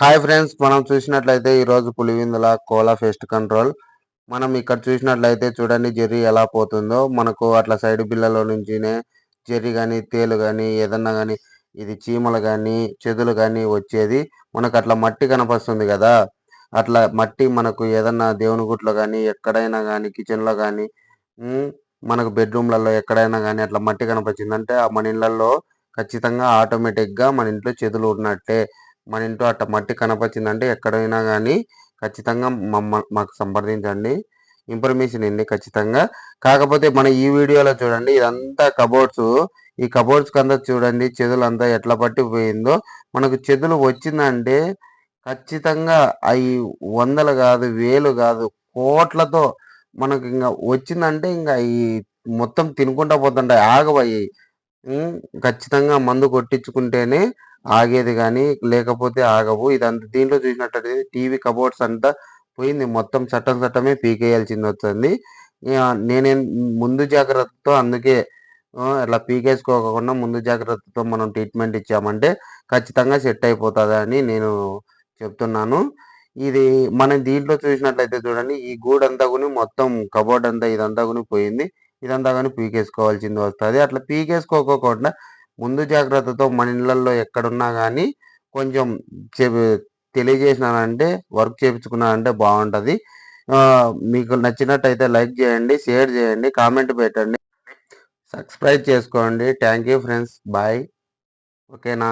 Hi friends మనం చూసినట్లయితే ఈరోజు పులివిందుల కోలా ఫెస్ట్ కంట్రోల్ మనం ఇక్కడ చూసినట్లయితే చూడండి జెర్రీ ఎలా పోతుందో. మనకు అట్లా సైడ్ బిల్లలో నుంచినే జెర్రీ కానీ తేలు కానీ ఏదన్నా కానీ ఇది చీమలు కానీ చెదులు కానీ వచ్చేది. మనకు అట్లా మట్టి కనపస్తుంది కదా. అట్లా మట్టి మనకు ఏదన్నా దేవుని గుట్లో కానీ ఎక్కడైనా కానీ కిచెన్లో కానీ మనకు బెడ్రూమ్లలో ఎక్కడైనా కానీ అట్లా మట్టి కనపచ్చిందంటే ఆ మన ఇళ్ళల్లో ఖచ్చితంగా ఆటోమేటిక్గా మన ఇంట్లో చెదులు ఉన్నట్టే. మన ఇంట్లో అట్ట మట్టి కనపచ్చిందంటే ఎక్కడైనా కానీ ఖచ్చితంగా మమ్మ మాకు సంప్రదించండి. ఇన్ఫర్మేషన్ ఏంటి ఖచ్చితంగా. కాకపోతే మన ఈ వీడియోలో చూడండి ఇదంతా కబోర్డ్స్. ఈ కబోర్డ్స్ కంతా చూడండి చెదులు అంతా ఎట్లా పట్టిపోయిందో. మనకు చెదులు వచ్చిందంటే ఖచ్చితంగా అవి వందలు కాదు వేలు కాదు కోట్లతో మనకు ఇంకా వచ్చిందంటే ఇంకా ఈ మొత్తం తినుకుంటా పోతుంటాయి ఆగవయ్యి. ఖచ్చితంగా మందు కొట్టించుకుంటేనే ఆగేది కానీ లేకపోతే ఆగవు. ఇదంతా దీంట్లో చూసినట్టయితే టీవీ కబోర్డ్స్ అంతా పోయింది. మొత్తం చట్టం చట్టమే పీకేయాల్సింది వస్తుంది నేనే ముందు జాగ్రత్తతో అందుకే అట్లా పీకేసుకోకుండా ముందు జాగ్రత్తతో మనం ట్రీట్మెంట్ ఇచ్చామంటే ఖచ్చితంగా సెట్ అయిపోతుంది అని నేను చెప్తున్నాను. ఇది మనం దీంట్లో చూసినట్లయితే చూడండి ఈ గూడంతా కూడా మొత్తం కబోర్డ్ అంతా ఇదంతా కూడా పోయింది. ఇదంతా కానీ పీకేసుకోవాల్సింది వస్తుంది. అట్లా పీకేసుకోకుండా ముందు జాగ్రత్తతో మన ఇళ్ళల్లో ఎక్కడున్నా కానీ కొంచెం తెలియజేసినానంటే వర్క్ చేయించుకున్నానంటే బాగుంటుంది. మీకు నచ్చినట్టయితే లైక్ చేయండి షేర్ చేయండి కామెంట్ పెట్టండి. సబ్స్క్రైబ్ చేసుకోండి. Thank you friends. బాయ్. ఓకేనా?